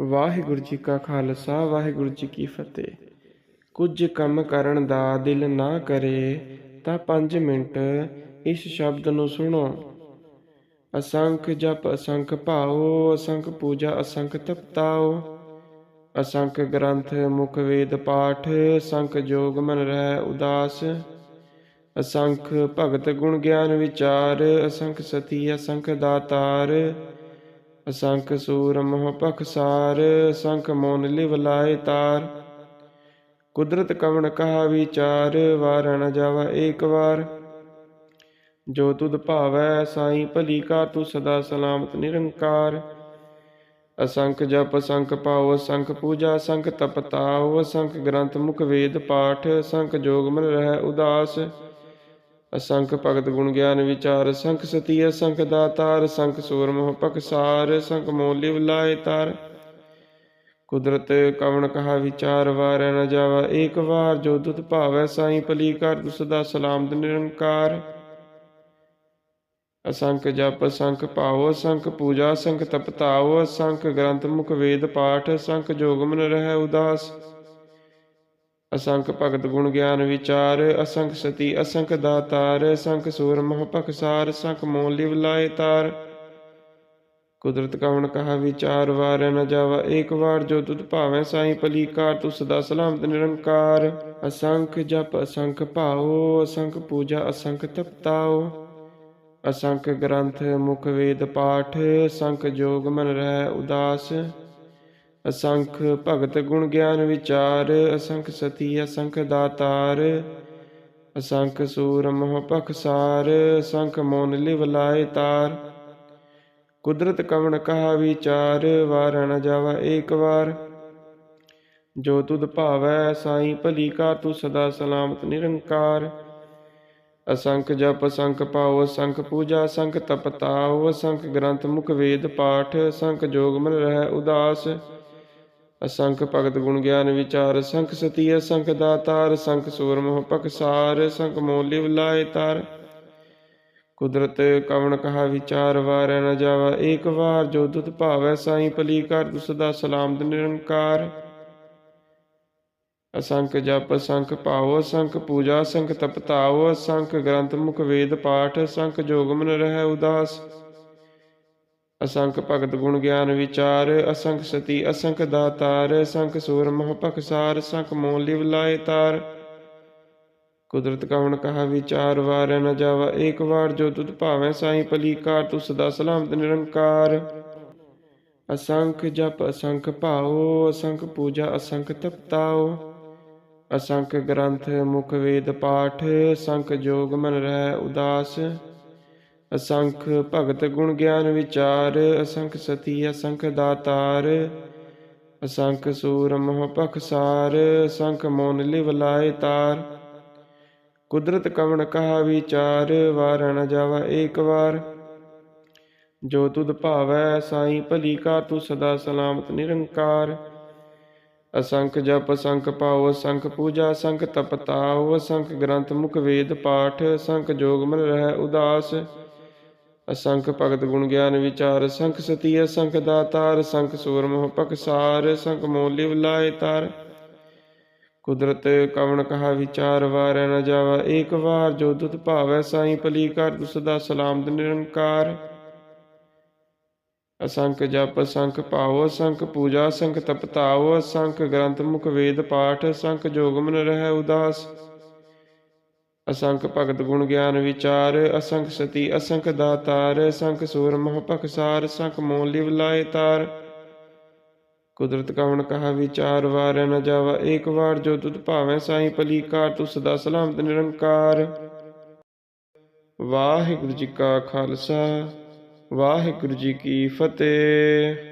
ਵਾਹਿਗੁਰੂ ਜੀ ਕਾ ਖਾਲਸਾ, ਵਾਹਿਗੁਰੂ ਜੀ ਕੀ ਫਤਿਹ। ਕੁਝ ਕੰਮ ਕਰਨ ਦਾ ਦਿਲ ਨਾ ਕਰੇ, ਤਾਂ 5 ਮਿੰਟ ਇਸ ਸ਼ਬਦ ਨੂੰ ਸੁਣੋ। ਅਸੰਖ ਜਪ, ਅਸੰਖ ਭਾਉ, ਅਸੰਖ ਪੂਜਾ, ਅਸੰਖ ਤਪਤਾਉ। ਅਸੰਖ ਗ੍ਰੰਥ, ਮੁਖ ਵੇਦ ਪਾਠ, ਅਸੰਖ ਜੋਗ ਮਨ ਰਹਿ ਉਦਾਸ। ਅਸੰਖ ਭਗਤ ਗੁਣ ਗਿਆਨ ਵਿਚਾਰ, ਅਸੰਖ ਸਤੀ, ਅਸੰਖ ਦਾਤਾਰ। ਅਸੰਖ ਸੂਰ ਮੋਹ ਪਖਸਾਰ ਅਸੰਖ ਮੋਨ ਲਿਵ ਲਾਏ ਤਾਰ। ਕੁਦਰਤ ਕਵਣ ਕਹਾ ਵਿਚਾਰ, ਵਾਰ ਨ ਜਾਵਾ ਏਕ ਵਾਰ। ਜੋ ਤੁਧ ਭਾਵੈ ਸਾਈ ਭਲੀ ਕਾ, ਤੂੰ ਸਦਾ ਸਲਾਮਤ ਨਿਰੰਕਾਰ। ਅਸੰਖ ਜਪ ਅਸੰਖ ਪਾਉ, ਅਸੰਖ ਪੂਜਾ ਅਸੰਖ ਤਪਤਾਉ ਅਸੰਖ ਗ੍ਰੰਥ ਮੁਖ ਵੇਦ ਪਾਠ ਅਸੰਖ ਜੋਗ ਮਨ ਰਹਿ ਉਦਾਸ। ਅਸੰਖ ਭਗਤ ਗੁਣ ਗਿਆਨ ਵਿਚਾਰ, ਸੰਖ ਸਤੀ ਅਸੰਖ ਦਾਤਾਰ ਅਸੰਖ ਸੂਰ ਮੋਹ ਪਕਸਾਰ ਅਸੰਖ ਮੋਲਿਵ ਲਾਏ ਤਾਰ। ਕੁਦਰਤ ਕਵਣ ਕਹਾ ਵਿਚਾਰ, ਵਾਰ ਨ ਜਾਵਾ, ਏਕ ਵਾਰ ਜੋ ਦੁਤ ਭਾਵੈ ਸਾਈ, ਭਲੀ ਕਰ ਤੁ ਸਲਾਮ ਸਲਾਮਤ ਨਿਰੰਕਾਰ। ਅਸੰਖ ਜਪ, ਅਸੰਖ ਭਾਉ, ਅਸੰਖ ਪੂਜਾ, ਅਸੰਖ ਤਪਤਾਉ ਅਸੰਖ ਗ੍ਰੰਥ ਮੁਖ ਵੇਦ ਪਾਠ, ਅਸੰਖ ਜੋਗ ਮਨ ਰਹਿ ਉਦਾਸ। ਅਸੰਖ ਭਗਤ ਗੁਣ ਗਿਆਨ ਵਿਚਾਰ, ਅਸੰਖ ਸਤੀ, ਅਸੰਖ ਦਾਤਾਰ, ਅਸੰਖ ਸੂਰ ਮਹ ਪਖਸਾਰ ਅਸੰਖ ਮੋਹ ਲਿਵ ਲਾਏ ਤਾਰ। ਕੁਦਰਤ ਕਵਣ ਕਹਾ ਵਿਚਾਰ, ਵਾਰ ਨ ਜਾਵਾ ਏਕ ਵਾਰ, ਜੋ ਤੁਧ ਭਾਵੇਂ ਸਾਈ ਭਲੀ ਤੂੰ ਸਦਾ ਸਲਾਮਤ ਨਿਰੰਕਾਰ। ਅਸੰਖ ਜਪ, ਅਸੰਖ ਭਾਉ, ਅਸੰਖ ਪੂਜਾ, ਅਸੰਖ ਤਪਤਾਉ। ਅਸੰਖ ਗ੍ਰੰਥ, ਮੁਖ ਵੇਦ ਪਾਠ, ਅਸੰਖ ਜੋਗ ਮਨ ਰਹਿ ਉਦਾਸ। ਅਸੰਖ ਭਗਤ ਗੁਣ ਗਿਆਨ ਵਿਚਾਰ, ਅਸੰਖ ਸਤੀ, ਅਸੰਖ ਦਾਤਾਰ, ਅਸੰਖ ਸੂਰ ਮੋਹ ਪਖਸਾਰ ਅਸੰਖ ਮੋਨ ਲਿਵ ਲਾਏ ਤਾਰ। ਕੁਦਰਤ ਕਵਣ ਕਹਾ ਵਿਚਾਰ, ਵਾਰ ਨ ਜਾਵਾ ਏਕ ਵਾਰ। ਜੋ ਤੁਧ ਭਾਵੈ ਸਾਈ ਭਲੀ ਕਾ ਤੂੰ ਸਦਾ ਸਲਾਮਤ ਨਿਰੰਕਾਰ। ਅਸੰਖ ਜਪ, ਅਸੰਖ ਪਾਉ, ਅਸੰਖ ਪੂਜਾ, ਅਸੰਖ ਤਪਤਾਉ ਅਸੰਖ ਗ੍ਰੰਥ ਮੁਖ ਵੇਦ ਪਾਠ, ਅਸੰਖ ਜੋਗ ਮਨ ਰਹਿ ਉਦਾਸ। ਅਸੰਖ ਭਗਤ ਗੁਣ ਗਿਆਨ ਵਿਚਾਰ, ਸੰਖ ਸਤੀ ਅਸੰਖ ਦਾਤਾਰ ਅਸੰਖ ਸੂਰ ਮੋਹ ਪਕਸਾਰ ਅਸੰਖ ਮੋਲਿਵ ਲਾਏ ਤਾਰ। ਕੁਦਰਤ ਕਵਣ ਕਹਾ ਵਿਚਾਰ, ਵਾਰ ਨ ਜਾਵਾ, ਏਕ ਵਾਰ ਜੋ ਦੁਤ ਭਾਵੈ ਸਾਈ ਭਲੀ ਕਰ ਤੁ ਸਦਾ ਸਲਾਮਤ ਨਿਰੰਕਾਰ। ਅਸੰਖ ਜਪ, ਅਸੰਖ ਭਾਉ ਅਸੰਖ ਪੂਜਾ, ਅਸੰਖ ਤਪਤਾਉ ਅਸੰਖ ਗ੍ਰੰਥ ਮੁਖ ਵੇਦ ਪਾਠ, ਅਸੰਖ ਜੋਗ ਮਨ ਰਹਿ ਉਦਾਸ। ਅਸੰਖ ਭਗਤ ਗੁਣ ਗਿਆਨ ਵਿਚਾਰ, ਅਸੰਖ ਸਤੀ, ਅਸੰਖ ਦਾਤਾਰ, ਅਸੰਖ ਸੂਰ ਮਹ ਪਖਸਾਰ ਅਸੰਖ ਮੋਹ ਲਿਵ ਲਾਏ ਤਾਰ। ਕੁਦਰਤ ਕਵਣ ਕਹਾ ਵਿਚਾਰ, ਵਾਰ ਨ ਜਾਵਾ ਏਕ ਵਾਰ, ਜੋ ਤੁਧ ਭਾਵੇਂ ਸਾਈ ਭਲੀ ਤੂੰ ਸਦਾ ਸਲਾਮਤ ਨਿਰੰਕਾਰ। ਅਸੰਖ ਜਪ, ਅਸੰਖ ਭਾਉ, ਅਸੰਖ ਪੂਜਾ, ਅਸੰਖ ਤਪਤਾਉ। ਅਸੰਖ ਗ੍ਰੰਥ, ਮੁਖ ਵੇਦ ਪਾਠ, ਅਸੰਖ ਜੋਗ ਮਨ ਰਹਿ ਉਦਾਸ। ਅਸੰਖ ਭਗਤ ਗੁਣ ਗਿਆਨ ਵਿਚਾਰ, ਅਸੰਖ ਸਤੀ, ਅਸੰਖ ਦਾਤਾਰ, ਅਸੰਖ ਸੂਰ ਮੋਹ ਪਖਸਾਰ ਅਸੰਖ ਮੋਨ ਲਿਵ ਲਾਏ ਤਾਰ। ਕੁਦਰਤ ਕਵਣ ਕਹਾ ਵਿਚਾਰ, ਵਾਰ ਜਾਵਾ ਏਕ ਵਾਰ। ਜੋ ਤੁਧ ਭਾਵੈ ਸਾਈ ਭਲੀ ਕਾ ਤੂੰ ਸਦਾ ਸਲਾਮਤ ਨਿਰੰਕਾਰ। ਅਸੰਖ ਜਪ, ਅਸੰਖ ਪਾਉ, ਅਸੰਖ ਪੂਜਾ, ਅਸੰਖ ਤਪਤਾਉ ਅਸੰਖ ਗ੍ਰੰਥ ਮੁਖ ਵੇਦ ਪਾਠ, ਅਸੰਖ ਜੋਗ ਮਨ ਰਹਿ ਉਦਾਸ। ਅਸੰਖ ਭਗਤ ਗੁਣ ਗਿਆਨ ਵਿਚਾਰ, ਸੰਖ ਸਤੀ ਅਸੰਖ ਦਾਤਾਰ ਅਸੰਖ ਸੂਰ ਮੋਹ ਪਕਸਾਰ ਅਸੰਖ ਮੋਹ ਲਿਵ ਤਾਰ। ਕੁਦਰਤ ਕਵਣ ਕਹਾ ਵਿਚਾਰ, ਵਾਰ ਨ ਜਾਵਾ ਏਕ ਵਾਰ, ਜੋ ਦੁਤ ਭਾਵੈ ਸਾਈ ਭਲੀ ਕਰ ਤੁ ਸਦਾ ਸਲਾਮਤ ਨਿਰੰਕਾਰ। ਅਸੰਖ ਜਪ, ਅਸੰਖ ਭਾਉ ਅਸੰਖ ਪੂਜਾ, ਅਸੰਖ ਤਪਤਾਉ ਅਸੰਖ ਗ੍ਰੰਥ ਮੁਖ ਵੇਦ ਪਾਠ, ਅਸੰਖ ਜੋਗਮਨ ਰਹਿ ਉਦਾਸ। ਅਸੰਖ ਭਗਤ ਗੁਣ ਗਿਆਨ ਵਿਚਾਰ, ਅਸੰਖ ਸਤੀ, ਅਸੰਖ ਦਾਤਾਰ, ਅਸੰਖ ਸੂਰ ਮੋਹ ਪਖਸਾਰ ਅਸੰਖ ਮੋਹ ਲਿਵ ਲਾਏ ਤਾਰ। ਕੁਦਰਤ ਕਵਣ ਕਹਾ ਵਿਚਾਰ, ਵਾਰ ਨ ਜਾਵਾ ਏਕ ਵਾਰ, ਜੋ ਤੁਧ ਭਾਵੇਂ ਸਾਈ ਭਲੀ ਕਾਰ ਤੂੰ ਸਦਾ ਸਲਾਮਤ ਨਿਰੰਕਾਰ। ਵਾਹਿਗੁਰੂ ਜੀ ਕਾ ਖਾਲਸਾ, ਵਾਹਿਗੁਰੂ ਜੀ ਕੀ ਫਤਿਹ।